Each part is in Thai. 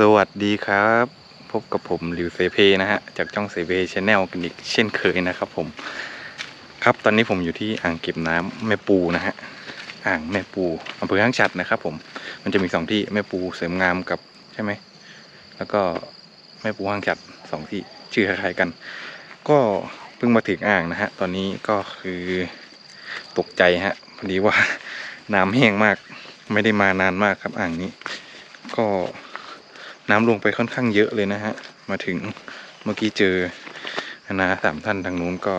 สวัสดีครับ พบกับผมหลิวเซเพนะฮะ จากช่องเซเพชแนลกันอีกเช่นเคยนะครับผม ครับตอนนี้ผมอยู่ที่อ่างเก็บน้ำแม่ปูนะฮะ อ่างแม่ปูอำเภอห้างฉัดนะครับผมมันจะมีสองที่แม่ปูเสริมงามกับใช่ไหม แล้วก็แม่ปูห้างฉัดสองที่ชื่อคล้ายๆกัน ก็เพิ่งมาถึงอ่างนะฮะ ตอนนี้ก็คือตกใจฮะพอดีว่าน้ำแห้งมาก ไม่ได้มานานมากครับอ่างนี้ ก็ น้ำลงไปค่อนข้างเยอะเลยนะฮะ มาถึงเมื่อกี้เจอนาสามท่านทางนู้นก็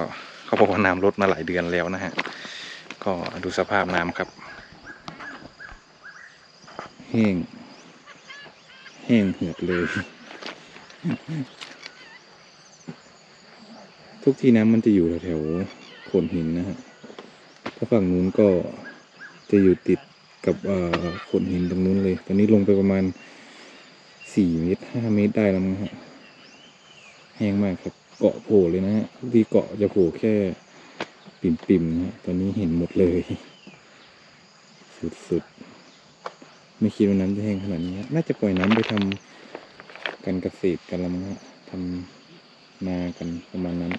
เขาบอกว่าน้ำลดมาหลายเดือนแล้วนะฮะ ก็ดูสภาพน้ำครับแห้งแห้งเหือดเลย ทุกที่น้ำมันจะอยู่แถวๆโขดหินนะฮะ ถ้าฝั่งนู้นก็จะอยู่ติดกับอ่อโขดหินตรงนู้นเลย ตอนนี้ลงไปประมาณ สี่เมตรห้าเมตรได้แล้วมั้งฮะแห้งมากครับ เกาะโผล่เลยนะฮะทุกทีเกาะจะโผล่แค่ปิ่มๆนะฮะตอนนี้เห็นหมดเลย สุดๆ ไม่คิดว่าน้ำจะแห้งขนาดนี้ น่าจะปล่อยน้ำไปทำการเกษตรกันแล้วมั้งฮะทำนากันประมาณนั้น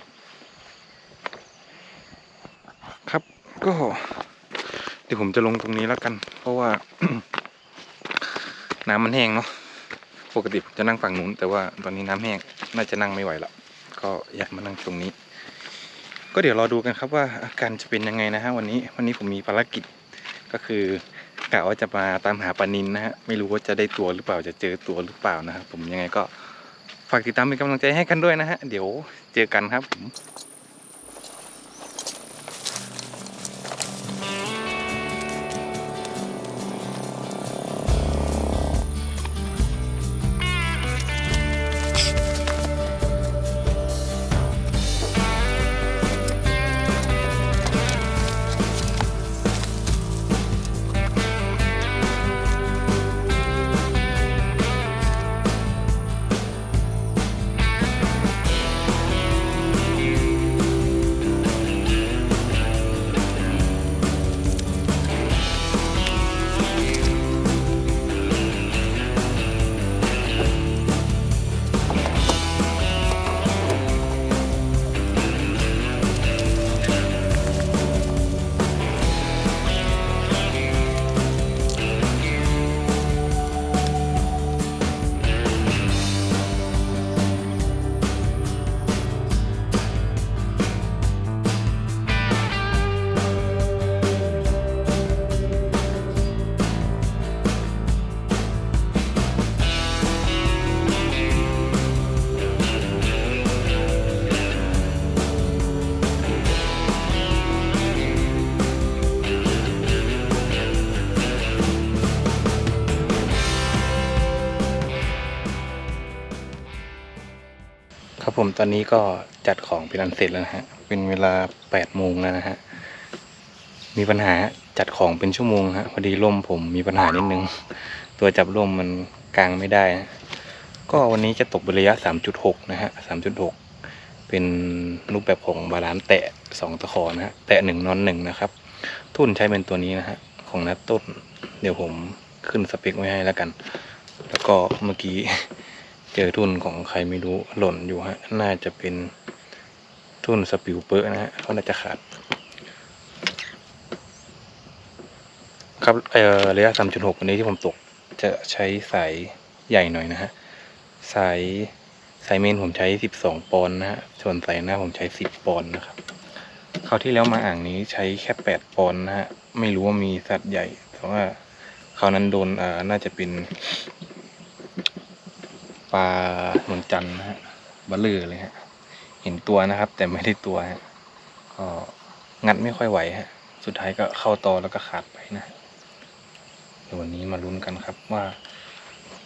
ครับก็เดี๋ยวผมจะลงตรงนี้แล้วกัน เพราะว่า น้ำมันแห้งเนาะ ปกติผมจะนั่งฝั่งนู้น แต่ว่าตอนนี้น้ำแห้งน่าจะนั่งไม่ไหวละก็อยากมานั่งตรงนี้ ก็เดี๋ยวรอดูกันครับว่าอาการจะเป็นยังไงนะฮะวันนี้วันนี้ผมมีภารกิจก็คือกะว่าจะมาตามหาปลานินนะฮะไม่รู้ว่าจะได้ตัวหรือเปล่าจะเจอตัวหรือเปล่านะครับผมยังไงก็ฝากติดตามเป็นกำลังใจให้กันด้วยนะฮะเดี๋ยวเจอกันครับผม ตอนนี้ก็จัดของเป็นอันเสร็จแล้วนะฮะ เป็นเวลาแปดโมงแล้วนะฮะ มีปัญหาจัดของเป็นชั่วโมงฮะพอดีร่มผมมีปัญหานิดนึง ตัวจับร่มมันกางไม่ได้ ก็วันนี้จะตกเป็นระยะ 3.6 นะฮะ 3.6 เป็นรูปแบบของบาลานซ์แตะสองตะขอนะฮะ แตะหนึ่งนอนหนึ่งนะครับ ทุ่นใช้เป็นตัวนี้นะฮะ ของนัดต้น เดี๋ยวผมขึ้นสเปคไว้ให้แล้วกัน แล้วก็เมื่อกี้ เจอทุ่นของใครไม่รู้หล่นอยู่ฮะ น่าจะเป็นทุ่นสปิวเปอร์นะฮะเขาน่าจะขาด ครับเอ่อระยะ 3.6 วันนี้ที่ผมตกจะใช้สายใหญ่หน่อยนะฮะ สายสายเมนผมใช้ 12 ปอนด์นะฮะ ส่วนสายหน้าผมใช้ 10 ปอนด์นะครับคราวที่แล้วมาอ่างนี้ใช้แค่ 8 ปอนด์นะฮะ ไม่รู้ว่ามีสัตว์ใหญ่แต่ว่าคราวนั้นโดนอ่าน่าจะเป็น ปลานวลจันทร์นะฮะบลเลือเลยฮะ เห็นตัวนะครับ แต่ไม่ได้ตัวฮะก็งัดไม่ค่อยไหวฮะ สุดท้ายก็เข้าตอแล้วก็ขาดไปนะเดี๋ยววันนี้มาลุ้นกันครับว่า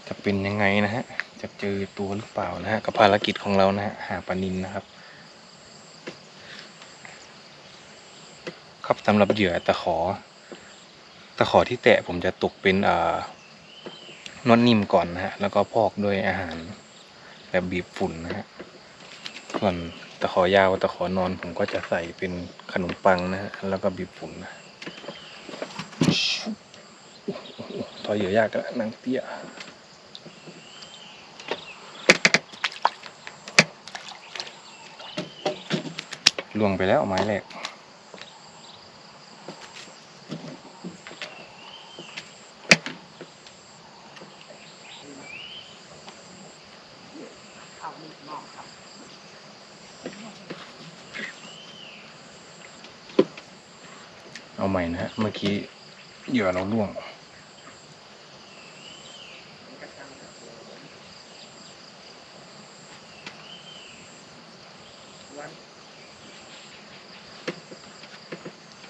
จะเป็นยังไงนะฮะ จะเจอตัวหรือเปล่านะฮะกับภารกิจของเรานะฮะหาปลานินนะครับ ครับสำหรับเหยื่อตะขอตะขอที่แตะผมจะตกเป็นอ่า นวดนิ่มก่อนนะฮะ แล้วก็พอกด้วยอาหารแบบบีบฝุ่นนะฮะ ส่วนตะขอยาวตะขอนอนผมก็จะใส่เป็นขนมปังนะฮะ แล้วก็บีบฝุ่นนะต่อยเยอะยากกันนังเตี้ยล่วงไปแล้วไม้แหลก เมื่อกี้เหยื่อเราล่วง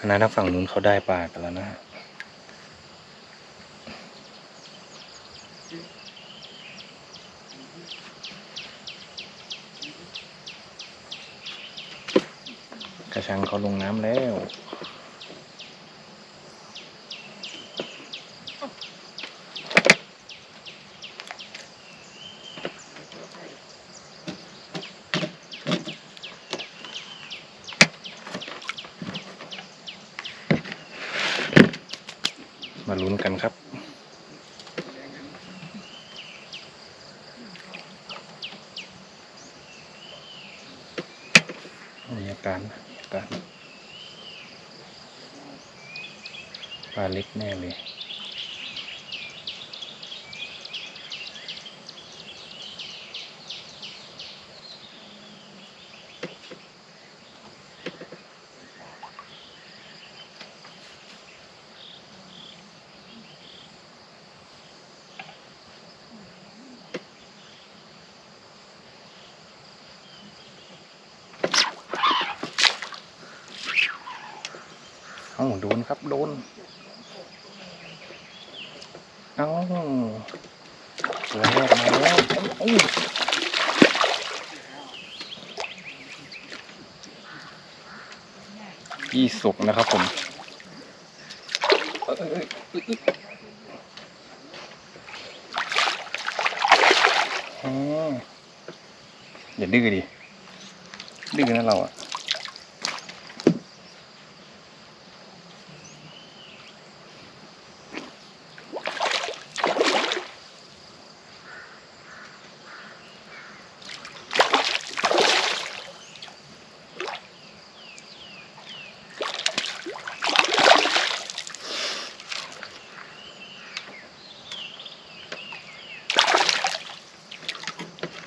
คณะทางฝั่งนู้นเขาได้ปลากันแล้วนะฮะกระชังเขาลงน้ำแล้ว มาลุ้นกันครับ มีอาการมีอาการปลาเล็กแน่เลย เอ้า โดนครับ โดน เอ้าตัวแรกมาแล้วอ้ยี่สุกนะครับผมเอ้ยเอ้ยเอ้ยเอ้ยอ๋ออย่าดื้อดิ ดื้อนะเราอะ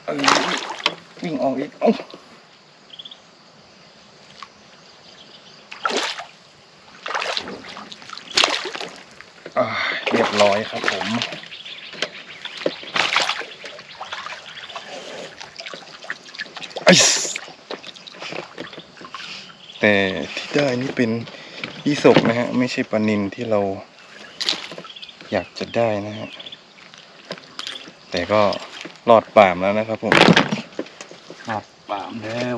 เออวิ่ง ออกอีกเรียบร้อยครับผมแต่ที่ได้นี่เป็นยี่สกนะฮะ ไม่ใช่ปลานินที่เราอยากจะได้นะฮะ แต่ก็รอดป่ามแล้วนะครับผมรอดป่ามแล้ว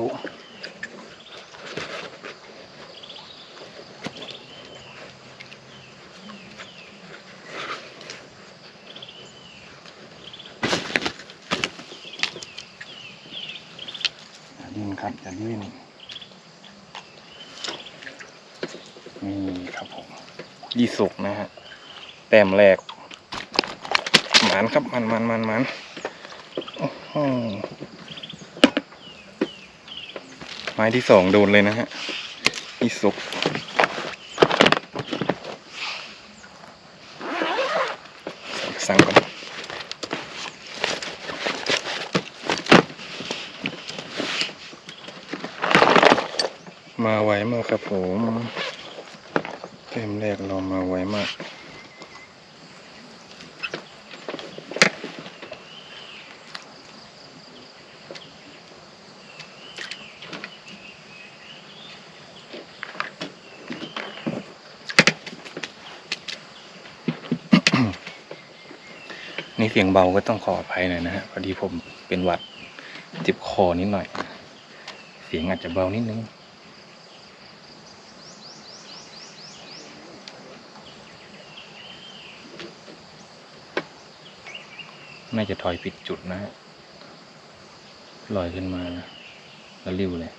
อย่าดิ้น ครับจะยื่นนี่ครับผมยี่สุกนะฮะ แต้มแรกหมันครับมันมันมันมันโอ้โหไม้ที่สองโดนเลยนะฮะยี่สุกสั่งก่อนมาไวมาก ครับผมเต็มแรกเรามาไวมากนี่เสียงเบาก็ต้องขออภัยหน่อยนะฮะพอดีผมเป็นหวัดเจ็บคอนิดหน่อย เสียงอาจจะเบานิดนึง น่าจะถอยผิดจุดนะฮะลอยขึ้นมาแล้วริ้วเลย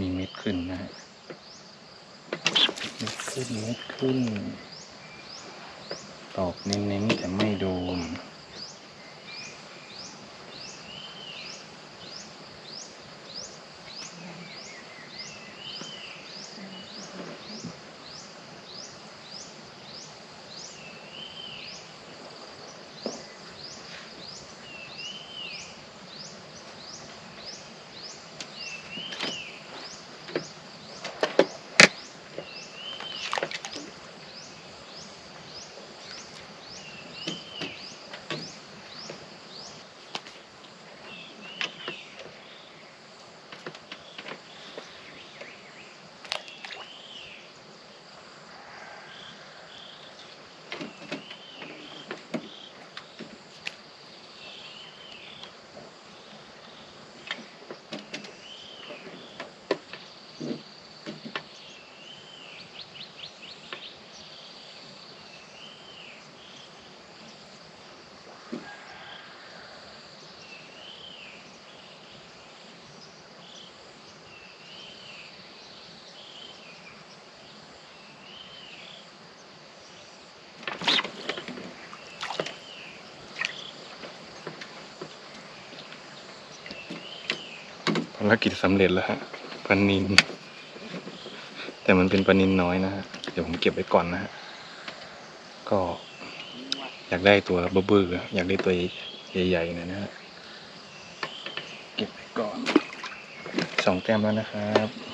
มีเม็ดขึ้นนะฮะเม็ดขึ้นเม็ดขึ้น ตอกเน้นๆแต่ไม่โดน ภารกิจสำเร็จแล้วฮะปลานิน แต่มันเป็นปลานินน้อยนะฮะเดี๋ยวผมเก็บไว้ก่อนนะฮะก็อยากได้ตัวเบื้ออยากได้ตัวใหญ่ๆหนะนะฮะเก็บไว้ก่อนสองแต้มแล้วนะครับ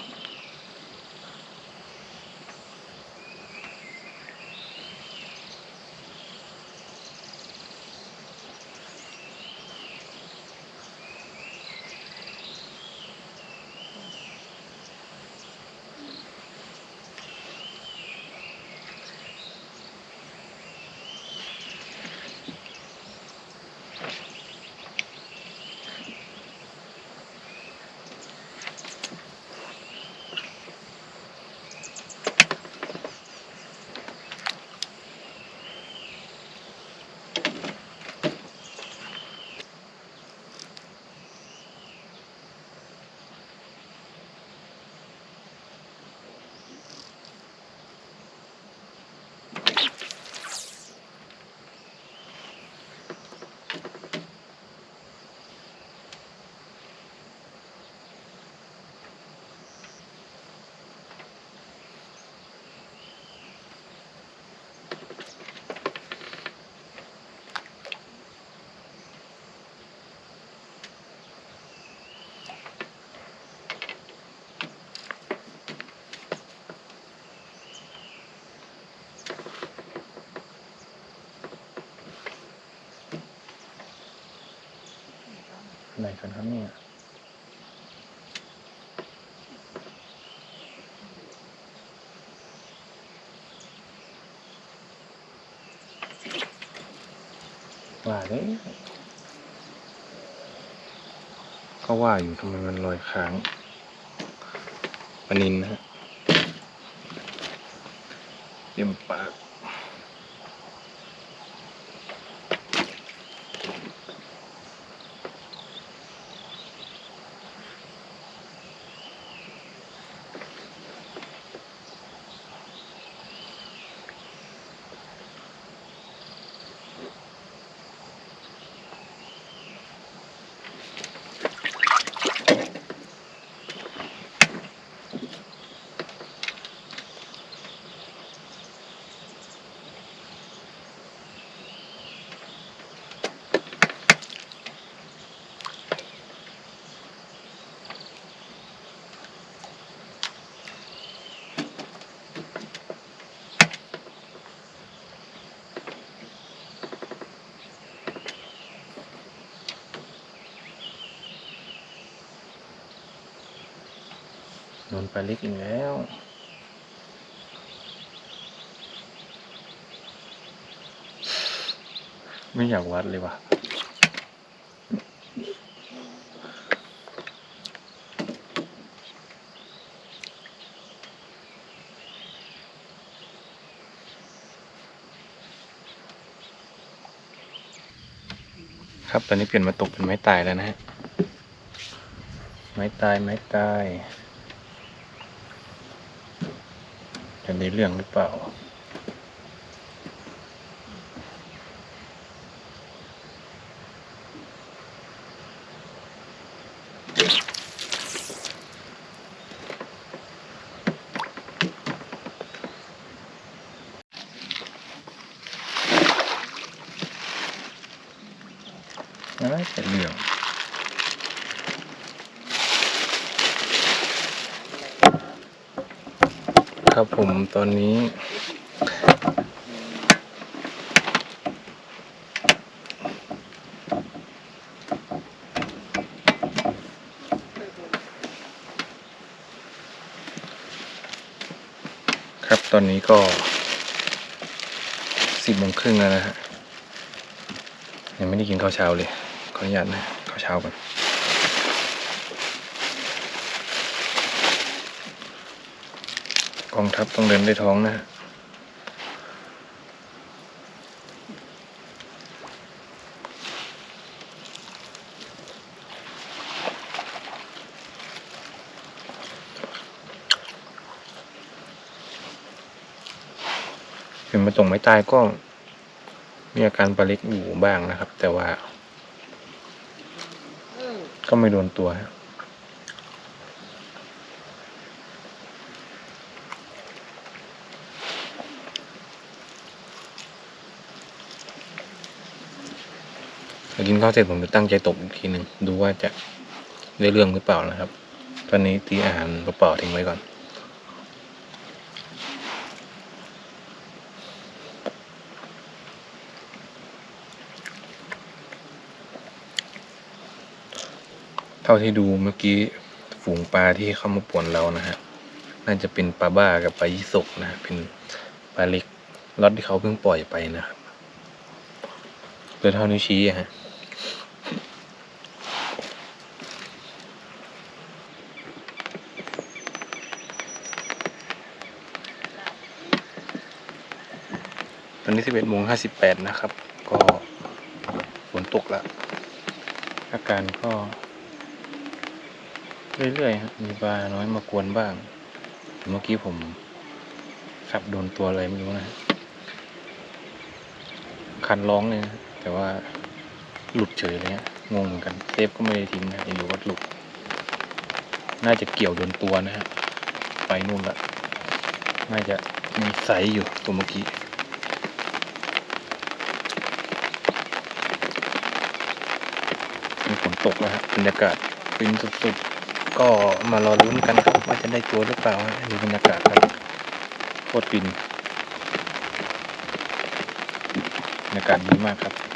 ไหนกันครับเนี่ยว่าเลยก็ว่าอยู่ทำไมมันลอยค้างปนินนะฮะเต็มปาก โดนปลาเล็กอีกแล้ว ไม่อยากวัดเลยว่ะครับ ตอนนี้เปลี่ยนมาตกเป็นไม้ตายแล้วนะฮะ ไม้ตาย ไม้ตาย จะได้เรื่องหรือเปล่าจะเหลือง ครับผมตอนนี้ ครับตอนนี้ก็สิบโมงครึ่งแล้วนะฮะยังไม่ได้กินข้าวเช้าเลย ขออนุญาตนะข้าวเช้าก่อน องทัพต้องเดินด้วยท้องนะเป็นมาตรงไม่ตายก็มีอาการปลาเล็กอยู่บ้างนะครับ แต่ว่า ก็ไม่โดนตัวฮะพ กินข้าวเสร็จผมจะตั้งใจตกอีกทีหนึ่งดูว่าจะได้เรื่องหรือเปล่านะครับ ตอนนี้ตีอาหารเปล่าๆทิ้งไว้ก่อนเท่าที่ดูเมื่อกี้ฝูงปลาที่เข้ามาป่วนเรานะฮะ น่าจะเป็นปลาบ้ากับปลายี่สกนะเป็นปลาเล็กล็อตที่เขาเพิ่งปล่อยไปนะครับโดยเท่านิ้วชี้ฮะ อนนี้สิบเอ็ดโมงห้าสิบแปดนะครับ ก็ฝนตกแล้วอาการก็ เรื่อยๆครับมีปลาน้อยมากวนบ้าง เมื่อกี้ผมขับโดนตัวอะไรไม่รู้นะคันร้องเลยนะแต่ว่าหลุดเฉยเลยฮะงงเหมือนกันเทปก็ไม่ได้ทิ้งนะอยู่ก็หลุด น่าจะเกี่ยวโดนตัวนะฮะไปนู่นละน่าจะมีไซส์อยู่ตัวเมื่อกี้ มีฝนตกแล้วฮะบรรยากาศฟินสุดๆ ก็มารอลุ้นกันครับว่าจะได้ตัวหรือเปล่าฮะดูบรรยากาศครับโคตรฟินบรรยากาศดีมากครับ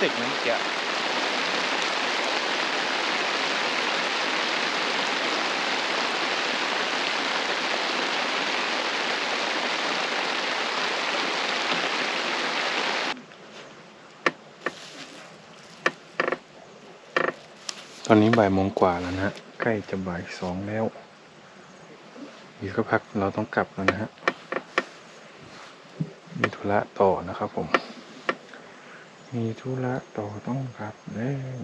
สึกนะเมื่อกี้ตอนนี้บ่ายโมงกว่าแล้วนะฮะ ใกล้จะบ่ายสองแล้ว อีกสักพักเราต้องกลับแล้วนะฮะ มีธุระต่อนะครับผม มีธุระต่อต้องกลับแล้ว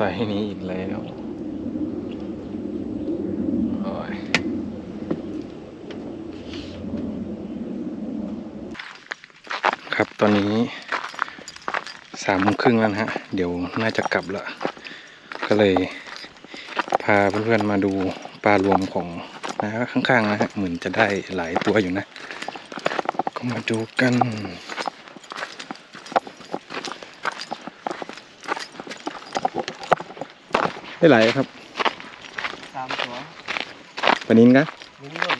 เจอแต่ไซส์นี้อีกแล้วโอ้ยครับตอนนี้สามโมงครึ่งแล้วนะฮะ เดี๋ยวน่าจะกลับละ ก็เลยพาเพื่อนๆมาดูปลารวมของนะข้างๆนะฮะเหมือนจะได้หลายตัวอยู่นะ ก็มาดูกัน ได้หลายครับสามตัวปลานินกะนิ้นร่น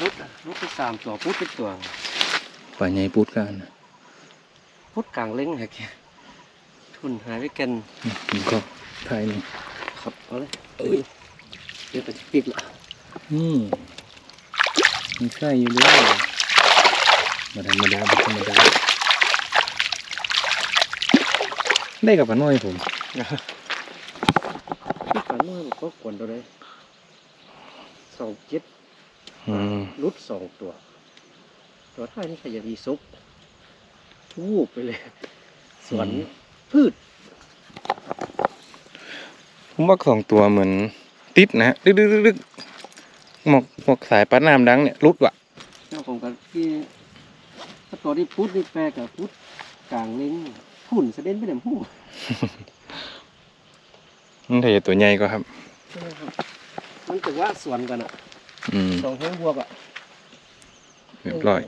รุดอะรุดที่สามตัวพุดเป็นตัวปลาใหญ่ปูดกันพุดกลางเล้งเหรอแกทุนหายไปกันผมก็ถ่ายหนี่อยครับเอาเลยเอ้ยเดี๋ยวไปปิดละนี่มีไส้อยู่ด้วยมาธรรมดาไม่ธรรมดาได้กับปลาน้อยผมที่ฝันว่ามัน ก็กวนตัวเลยสองเจ็ดอืมรุดสองตัว ตัวท้ายนี่ขยันอีซุกทูบไปเลยสวนพืชผมว่าสองตัวเหมือนติดนะฮะดึกดึกดึกดึกหมอกหมอกสายปลาน้ำดังเนี่ยรุดว่ะเจ้าของกันที่ถ้าตัวที่พุดนี่แปลกับพุดกลางเล้งหุ่นเสด็นไปไหนหู้มันถ้าจะตัวใหญ่ก็ครับ มันถือว่าสวนกันอะอืมสองแห้งบวกอะเรียบร้อย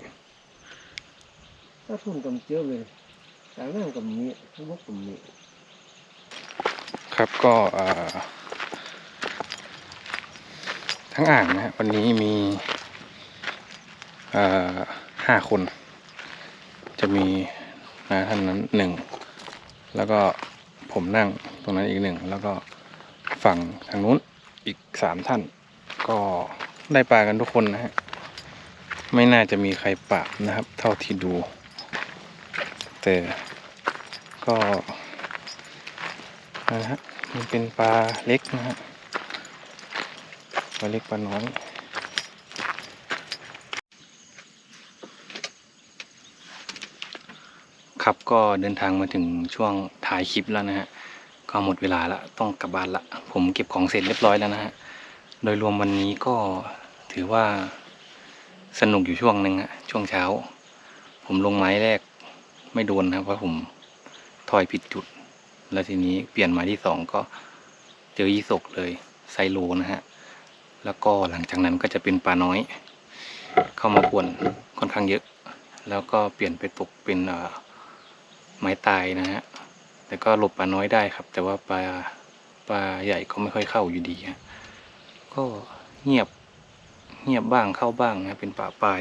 ถ้าทุนกับเจียวเลยกลางนั่งกับมีทั้งบกกับมีครับก็เอ่อทั้งอ่างนะฮะวันนี้มีเอ่อห้าคน จะมีนาท่านนั้นหนึ่งแล้วก็ผมนั่งตรงนั้นอีกหนึ่งแล้วก็ ฝั่งทางนู้นอีกสามท่าน ก็ได้ปลากันทุกคนนะฮะ ไม่น่าจะมีใครปราบนะครับ เท่าที่ดู แต่ก็นะฮะมันเป็นปลาเล็กนะฮะปลาเล็กปลาน้อยครับก็เดินทางมาถึงช่วงถ่ายคลิปแล้วนะฮะ ก็หมดเวลาละต้องกลับบ้านละผมเก็บของเสร็จเรียบร้อยแล้วนะฮะโดยรวมวันนี้ก็ถือว่าสนุกอยู่ช่วงหนึ่งฮะช่วงเช้า ผมลงไม้แรกไม่โดนนะครับเพราะผมถอยผิดจุด แล้วทีนี้เปลี่ยนไม้ที่สองก็เจอยี่สกเลยไซโลนะฮะแล้วก็หลังจากนั้นก็จะเป็นปลาน้อย เข้ามาป่วนค่อนข้างเยอะ แล้วก็เปลี่ยนไปตกเป็นไม้ตายนะฮะ แต่ก็หลบปลาน้อยได้ครับ แต่ว่าปลาปลาใหญ่ก็ไม่ค่อยเข้าอยู่ดีฮะก็เงียบเงียบบ้างเข้าบ้างนะเป็นป่าปลาย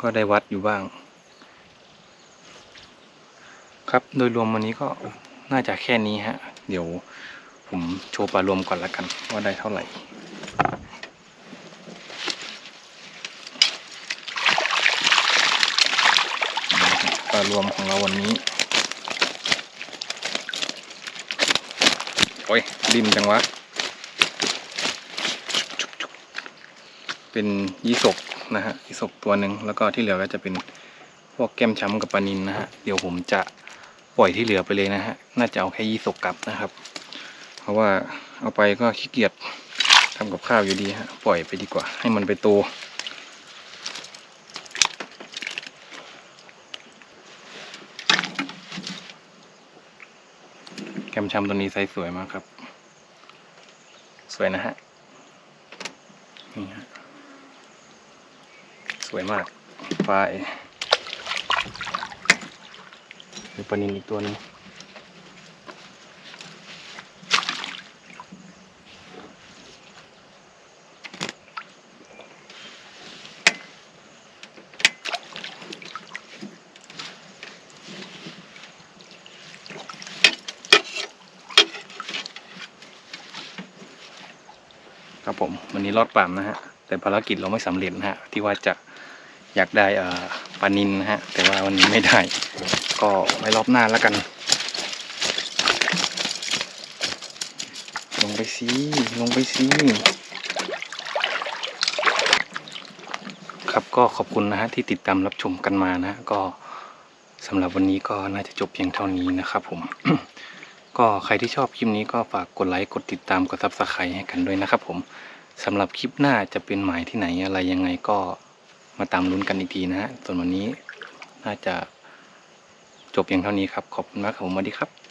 ก็ได้วัดอยู่บ้าง ครับโดยรวมวันนี้ก็น่าจะแค่นี้ฮะ เดี๋ยวผมโชว์ปลารวมก่อนละกัน ว่าได้เท่าไหร่ปลารวมของเราวันนี้ โอ้ยดินจังวะ เป็นยี่สกนะฮะยี่สกตัวหนึ่งแล้วก็ที่เหลือก็จะเป็นพวกแก้มช้ำกับปลานินนะฮะ เดี๋ยวผมจะปล่อยที่เหลือไปเลยนะฮะ น่าจะเอาแค่ยี่สกกลับนะครับ เพราะว่าเอาไปก็ขี้เกียจทำกับข้าวอยู่ดีฮะ ปล่อยไปดีกว่า ให้มันไปโต แกม ชำตัวนี้ไซส์สวยมากครับ สวยนะฮะ นี่ฮะ สวยมากไฟมีปลานินอีกตัวนึง ผม วันนี้รอดปามนะฮะ แต่ภารกิจเราไม่สำเร็จนะฮะ ที่ว่าจะอยากได้เอ่อปลานินนะฮะ แต่ว่าวันนี้ไม่ได้ ก็ไว้รอบหน้าแล้วกัน ลงไปสิลงไปสิครับก็ขอบคุณนะฮะที่ติดตามรับชมกันมานะฮะก็สำหรับวันนี้ก็น่าจะจบเพียงเท่านี้นะครับผม ก็ใครที่ชอบคลิปนี้ก็ฝากกดไลค์กดติดตามกดซับสไครต์ให้กันด้วยนะครับผมสำหรับคลิปหน้าจะเป็นหมายที่ไหนอะไรยังไงก็มาตามลุ้นกันอีกทีนะฮะส่วนวันนี้น่าจะจบเพียงเท่านี้ครับ ขอบคุณมากครับผมสวัสดีครับ